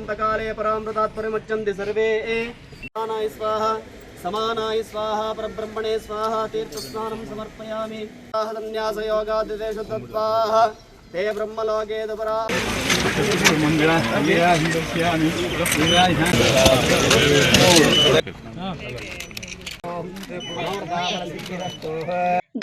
देहान्तकाले परामृतात्परिमुच्यन्ति सर्वे समानाय स्वाहा समानाय स्वाहा परब्रह्मणे स्वाहा तीर्थस्नानं समर्पयामि सन्न्यासयोगादिदेशतत्त्वाः ते ब्रह्मलोके दुपरा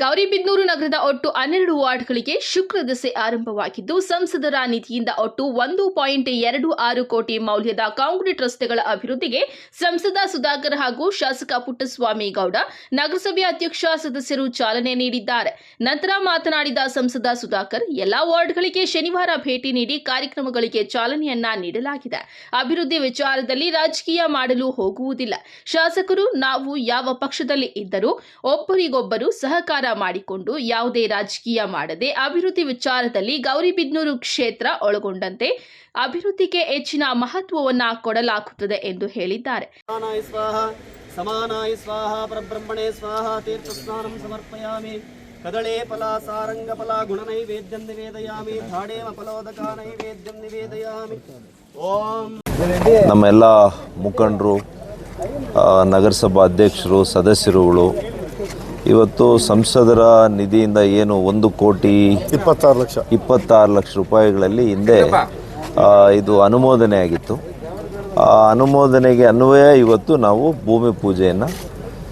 ಗೌರಿಬಿದನೂರು ನಗರದ ಒಟ್ಟು ಹನ್ನೆರಡು ವಾರ್ಡ್ಗಳಿಗೆ ಶುಕ್ರ ದಸೆ ಆರಂಭವಾಗಿದ್ದು, ಸಂಸದರ ನಿಧಿಯಿಂದ ಒಟ್ಟು ಒಂದು ಪಾಯಿಂಟ್ ಎರಡು ಆರು ಕೋಟಿ ಮೌಲ್ಯದ ಕಾಂಕ್ರೀಟ್ ರಸ್ತೆಗಳ ಅಭಿವೃದ್ಧಿಗೆ ಸಂಸದ ಸುಧಾಕರ್ ಹಾಗೂ ಶಾಸಕ ಪುಟ್ಟಸ್ವಾಮಿ ಗೌಡ, ನಗರಸಭೆ ಅಧ್ಯಕ್ಷ ಸದಸ್ಯರು ಚಾಲನೆ ನೀಡಿದ್ದಾರೆ. ನಂತರ ಮಾತನಾಡಿದ ಸಂಸದ ಸುಧಾಕರ್, ಎಲ್ಲಾ ವಾರ್ಡ್ಗಳಿಗೆ ಶನಿವಾರ ಭೇಟಿ ನೀಡಿ ಕಾರ್ಯಕ್ರಮಗಳಿಗೆ ಚಾಲನೆಯನ್ನ ನೀಡಲಾಗಿದೆ. ಅಭಿವೃದ್ಧಿ ವಿಚಾರದಲ್ಲಿ ರಾಜಕೀಯ ಮಾಡಲು ಹೋಗುವುದಿಲ್ಲ. ಶಾಸಕರು, ನಾವು ಯಾವ ಪಕ್ಷದಲ್ಲಿ ಇದ್ದರೂ ಒಬ್ಬರಿಗೊಬ್ಬರು ಸಹಕಾರ ಮಾಡಿಕೊಂಡು ಯಾವುದೇ ರಾಜಕೀಯ ಮಾಡದೆ ಅಭಿವೃದ್ಧಿ ವಿಚಾರದಲ್ಲಿ ಗೌರಿಬಿದ್ನೂರು ಕ್ಷೇತ್ರ ಒಳಗೊಂಡಂತೆ ಅಭಿವೃದ್ಧಿಗೆ ಹೆಚ್ಚಿನ ಮಹತ್ವವನ್ನ ಕೊಡಲಾಗುತ್ತದೆ ಎಂದು ಹೇಳಿದ್ದಾರೆ. ಸಮಾನಾಯ ಸ್ವಾಹ ಪರಬ್ರಹ್ಮಣೇ ಸ್ವಾಹ ತೀರ್ಥಸ್ನಾನಂ ಸಮರ್ಪಯಾಮಿ. ಕದಳೆ ಫಲ ಸಾರಂಗ ಫಲ ಗುಣನೈ ನೈವೇದ್ಯಂ ನಿವೇದಯಾಮಿ. ಧಾಡೇಮ ನೈವೇದ್ಯಂ ನಿವೇದಯಾಮಿ. ಓಂ. ನಮ್ಮೆಲ್ಲ ಮುಖಂಡರು ನಗರಸಭಾ ಅಧ್ಯಕ್ಷರು ಸದಸ್ಯರುಗಳು ಇವತ್ತು ಸಂಸದರ ನಿಧಿಯಿಂದ ಏನು ಒಂದು ಕೋಟಿ ಇಪ್ಪತ್ತಾರು ಲಕ್ಷ. ಇಪ್ಪತ್ತಾರು ಲಕ್ಷ ರೂಪಾಯಿಗಳಲ್ಲಿ ಹಿಂದೆ ಇದು ಅನುಮೋದನೆ ಆಗಿತ್ತು. ಆ ಅನುಮೋದನೆಗೆ ಅನ್ವಯ ಇವತ್ತು ನಾವು ಭೂಮಿ ಪೂಜೆಯನ್ನು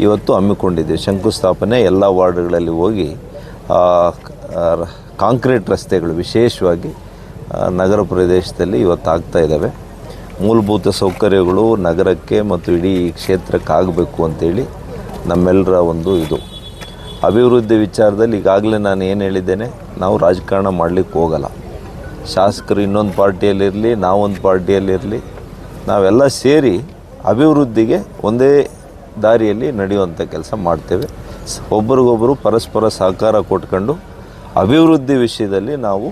ಇವತ್ತು ಹಮ್ಮಿಕೊಂಡಿದ್ದೀವಿ. ಶಂಕುಸ್ಥಾಪನೆ ಎಲ್ಲ ವಾರ್ಡ್ಗಳಲ್ಲಿ ಹೋಗಿ ಕಾಂಕ್ರೀಟ್ ರಸ್ತೆಗಳು ವಿಶೇಷವಾಗಿ ನಗರ ಪ್ರದೇಶದಲ್ಲಿ ಇವತ್ತು ಆಗ್ತಾ ಇದ್ದಾವೆ. ಮೂಲಭೂತ ಸೌಕರ್ಯಗಳು ನಗರಕ್ಕೆ ಮತ್ತು ಇಡೀ ಕ್ಷೇತ್ರಕ್ಕಾಗಬೇಕು ಅಂತೇಳಿ ನಮ್ಮೆಲ್ಲರ ಒಂದು ಇದು. ಅಭಿವೃದ್ಧಿ ವಿಚಾರದಲ್ಲಿ ಈಗಾಗಲೇ ನಾನು ಏನು ಹೇಳಿದ್ದೇನೆ, ನಾವು ರಾಜಕಾರಣ ಮಾಡಲಿಕ್ಕೆ ಹೋಗಲ್ಲ. ಶಾಸಕರು ಇನ್ನೊಂದು ಪಾರ್ಟಿಯಲ್ಲಿರಲಿ, ನಾವೊಂದು ಪಾರ್ಟಿಯಲ್ಲಿರಲಿ, ನಾವೆಲ್ಲ ಸೇರಿ ಅಭಿವೃದ್ಧಿಗೆ ಒಂದೇ ದಾರಿಯಲ್ಲಿ ನಡೆಯುವಂಥ ಕೆಲಸ ಮಾಡ್ತೇವೆ. ಒಬ್ರಿಗೊಬ್ಬರು ಪರಸ್ಪರ ಸಹಕಾರ ಕೊಟ್ಕೊಂಡು ಅಭಿವೃದ್ಧಿ ವಿಷಯದಲ್ಲಿ ನಾವು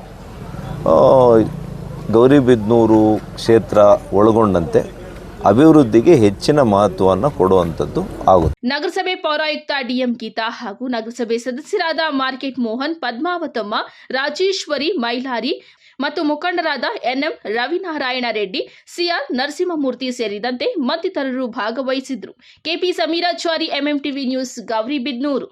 ಗೌರಿಬಿದನೂರು ಕ್ಷೇತ್ರ ಒಳಗೊಂಡಂತೆ ಅಭಿವೃದ್ಧಿಗೆ ಹೆಚ್ಚಿನ ಮಹತ್ವವನ್ನು ಕೊಡುವಂಥದ್ದು ಆಗುತ್ತೆ. ನಗರಸಭೆ ಪೌರಾಯುಕ್ತ ಡಿಎಂ ಗೀತಾ ಹಾಗೂ ನಗರಸಭೆ ಸದಸ್ಯರಾದ ಮಾರ್ಕೆಟ್ ಮೋಹನ್, ಪದ್ಮಾವತಮ್ಮ, ರಾಜೇಶ್ವರಿ ಮೈಲಾರಿ ಮತ್ತು ಮುಖಂಡರಾದ ಎನ್ಎಂ ರವಿನಾರಾಯಣ ರೆಡ್ಡಿ, ಸಿಆರ್ ನರಸಿಂಹಮೂರ್ತಿ ಸೇರಿದಂತೆ ಮತ್ತಿತರರು ಭಾಗವಹಿಸಿದ್ರು KP Sameerachari MMTV news Gauribidanur